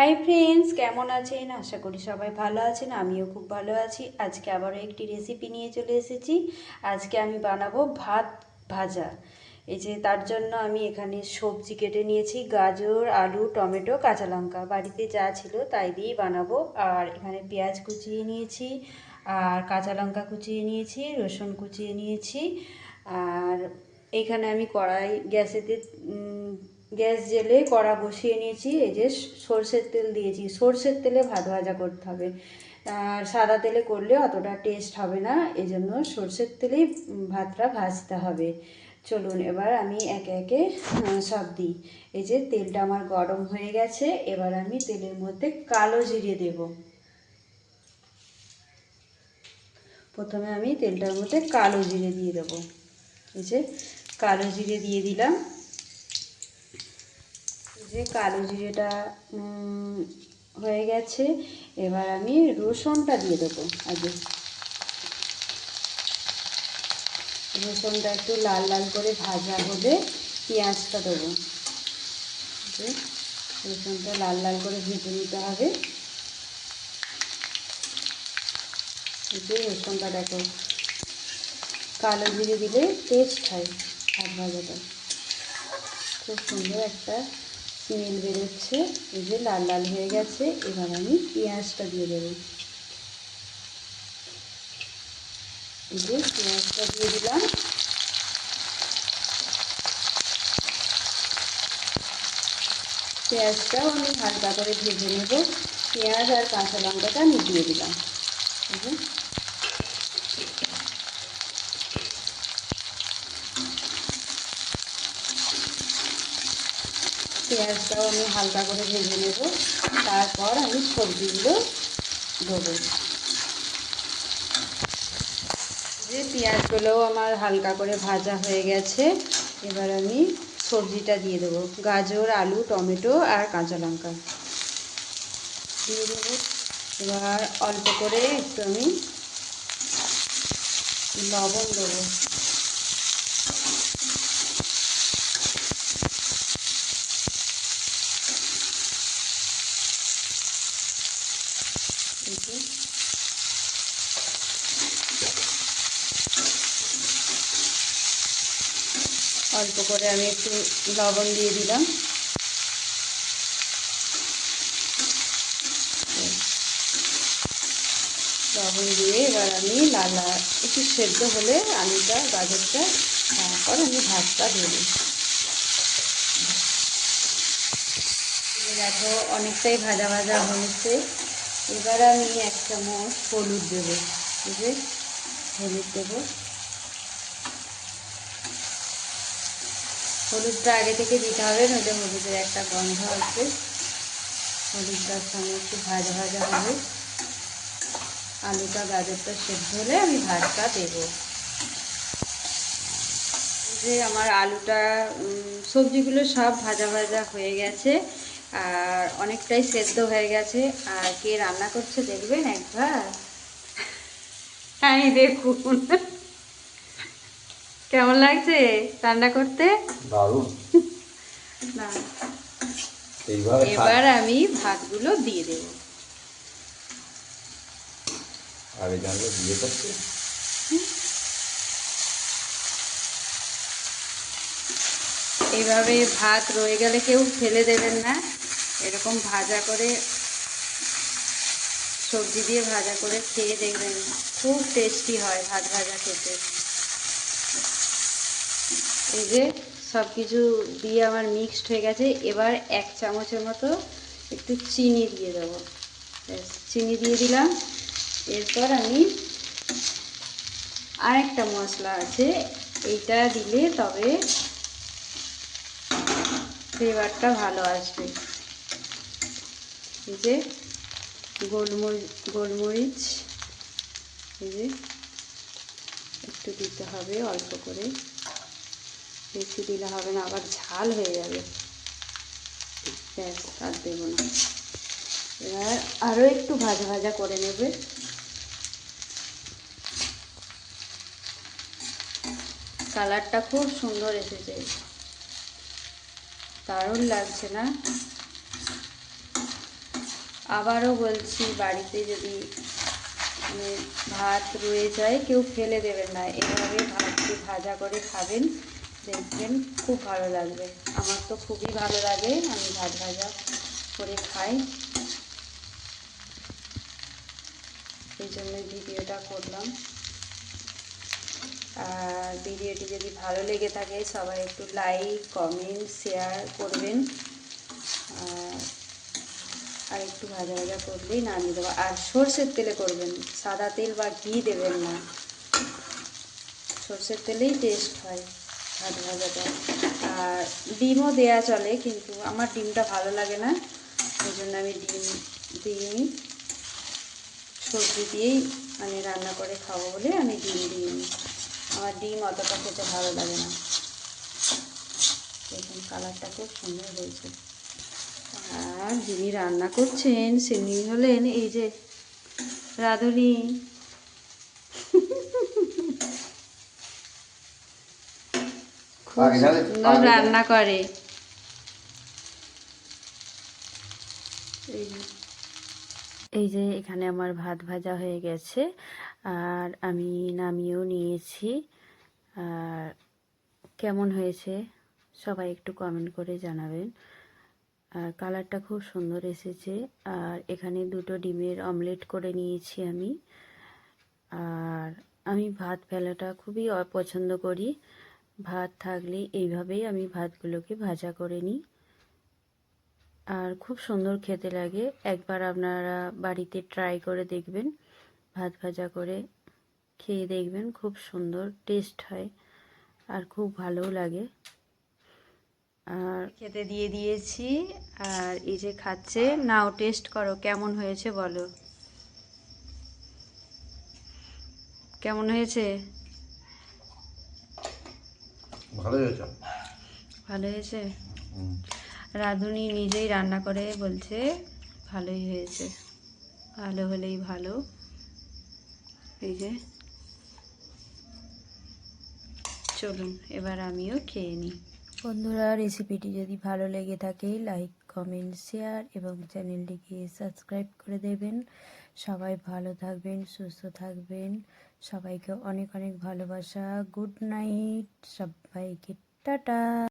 Hi friends কেমন আছেন? আশা করি সবাই ভালো আছেন, আমিও খুব ভালো আছি। আজকে আবারও একটি রেসিপি নিয়ে চলে এসেছি। আজকে আমি বানাবো ভাত ভাজা। এই যে তার জন্য আমি এখানে সবজি কেটে নিয়েছি, গাজর, আলু, টমেটো, কাঁচা লঙ্কা। বাড়িতে যা ছিল তাই দিয়েই বানাবো। আর এখানে পেঁয়াজ কুচিয়ে নিয়েছি, আর কাঁচা লঙ্কা কুচিয়ে নিয়েছি, রসুন কুচিয়ে নিয়েছি। আর এখানে আমি কড়াই গ্যাসেতে গ্যাস জেলে কড়া বসিয়ে নিয়েছি, এই যে সর্ষের তেল দিয়েছি। সর্ষের তেলে ভাত ভাজা করতে হবে। আর সাদা তেলে করলে অতটা টেস্ট হবে না এই জন্য সর্ষের তেলেই ভাতটা ভাজতে হবে। চলুন এবার আমি একে একে সব দিই। এই যে তেলটা আমার গরম হয়ে গেছে, এবার আমি তেলের মধ্যে কালো জিরে দেব। প্রথমে আমি তেলটার মধ্যে কালো জিরে দিয়ে দেবো। এই যে কালো জিরে দিয়ে দিলাম। যে কালো জিরেটা হয়ে গেছে, এবার আমি রসুনটা দিয়ে দেবো। আগে রসুনটা একটু লাল লাল করে ভাজা হলে পেঁয়াজটা দেবো। রসুনটা লাল লাল করে ভেজে নিতে হবে। রসুনটা দেখো, কালো জিরে দিলে টেস্ট হয় ভাত ভাজাটা। খুব সুন্দর একটা স্মেল বেরোচ্ছে। এই যে লাল লাল হয়ে গেছে, এবার আমি পেঁয়াজটা দিয়ে দেবো। এই যে পেঁয়াজটা দিয়ে দিলাম। পেঁয়াজটাও আমি হালকা করে ভেজে নেব। পেঁয়াজ আর কাঁচা লঙ্কাটা আমি দিয়ে দিলাম। পেঁয়াজটাও আমি হালকা করে ভেজে নেব। তারপর আমি সবজিগুলো দেবো যে পেঁয়াজগুলোও আমার হালকা করে ভাজা হয়ে গেছে, এবার আমি সবজিটা দিয়ে দেবো। গাজর, আলু, টমেটো আর কাঁচা লঙ্কা। দিয়ে দেবো। এবার অল্প করে একটু আমি লবণ দেবো এই যে অল্প করে আমি একটু লবণ দিয়ে দিলাম। লবণ দিয়ে এবার আমি লাল একটু সেদ্ধ হলে আলুটা, গাজরটা, তারপর আমি ভাতটা দেবো দেখো অনেকটাই ভাজা ভাজা হয়েছে। এবার আমি এক চামচ হলুদ দেবো। যে হলুদ দেবো। হলুদটা আগে থেকে দিতে হবে, নইলে হলুদের একটা গন্ধ আছে হলুদটার সঙ্গে একটু ভাজা ভাজা হবে। আলুটা গাজরটা সেদ্ধ হলে আমি ভাতটা দেবো। যে আমার আলুটা সবজিগুলো সব ভাজা ভাজা হয়ে গেছে, আর অনেকটাই সেদ্ধ হয়ে গেছে। আর কে রান্না করছে দেখবেন একবার? আমি দেখুন। কেমন লাগছে রান্না করতে? দারুণ। না। এবার আমি ভাতগুলো দিয়ে দেব। জানলে করছে এইভাবে ভাত রয়ে গেলে কেউ ফেলে দেবেন না। এরকম ভাজা করে সবজি দিয়ে ভাজা করে খেয়ে দেখবেন। খুব টেস্টি হয় ভাত ভাজা খেতে। এই যে সব কিছু দিয়ে আমার মিক্সড হয়ে গেছে। এবার এক চামচের মতো একটু চিনি দিয়ে দেবো। চিনি দিয়ে দিলাম। এরপর আমি আরেকটা মশলা আছে, এইটা দিলে তবে ফ্লেভারটা ভালো আসবে। এই যে গোলমরিচ গোলমরিচ, এই যে একটু দিতে হবে অল্প করে। বেশি দিলে হবে না, আবার ঝাল হয়ে যাবে। ব্যাস, আর দেবো না। এবার আরও একটু ভাজা ভাজা করে নেবে। কালারটা খুব সুন্দর এসেছে। দারুণ লাগছে না? আবারও বলছি, বাড়িতে যদি মানে ভাত রয়ে যায়, কেউ ফেলে দেবেন না। এভাবে ভাতকে ভাজা করে খাবেন। দেখবেন, খুব ভালো লাগবে। আমার তো খুবই ভালো লাগে, আমি ভাত ভাজা করে খাই। এই জন্য ভিডিওটা করলাম। আর ভিডিওটি যদি ভালো লেগে থাকে, সবাই একটু লাইক কমেন্ট শেয়ার করবেন। আর একটু ভাজা ভাজা করলেই নামিয়ে দেবো। আর সর্ষের তেলে করবেন, সাদা তেল বা ঘি দেবেন না। সর্ষের তেলেই টেস্ট হয়। ভাজাটা আর ডিমও দেয়া চলে, কিন্তু আমার ডিমটা ভালো লাগে না। ওই জন্য আমি ডিম দিইনি। সবজি দিয়েই মানে রান্না করে খাব বলে আমি ডিম দিইনি। আমার ডিম অতটা খেতে ভালো লাগে না। দেখুন, কালারটা খুব সুন্দর হয়েছে। আর যিনি রান্না করছেন তিনি হলেন এই যে রাধুনি খুব আগে জানে- সুন্দর আগে- রান্না করে। এই যে। এই যে এখানে আমার ভাত ভাজা হয়ে গেছে আর আমি নামিয়েও নিয়েছি। আর কেমন হয়েছে সবাই একটু কমেন্ট করে জানাবেন। আর কালারটা খুব সুন্দর এসেছে আর এখানে দুটো ডিমের অমলেট করে নিয়েছি আমি। আর আমি ভাত ফেলাটা খুবই অপছন্দ করি। ভাত থাকলে এইভাবেই আমি ভাতগুলোকে ভাজা করে নিই। আর খুব সুন্দর খেতে লাগে। একবার আপনারা বাড়িতে ট্রাই করে দেখবেন, ভাত ভাজা করে খেয়ে দেখবেন, খুব সুন্দর টেস্ট হয় আর খুব ভালোও লাগে। আর খেতে দিয়ে দিয়েছি। আর এই যে খাচ্ছে, নাও টেস্ট করো, কেমন হয়েছে বলো? কেমন হয়েছে? ভালোই হয়েছে? ভালো হয়েছে। রাঁধুনি নিজেই রান্না করে বলছে ভালোই হয়েছে। ভালো হলেই ভালো। এই যে। চলুন এবার আমিও খেয়ে নিই। বন্ধুরা রেসিপিটি যদি ভালো লেগে থাকে লাইক কমেন্ট শেয়ার এবং চ্যানেলটিকে সাবস্ক্রাইব করে দেবেন। সবাই ভালো থাকবেন সুস্থ থাকবেন। সবাইকে অনেক অনেক ভালোবাসা। Good night. সবাইকে টাটা।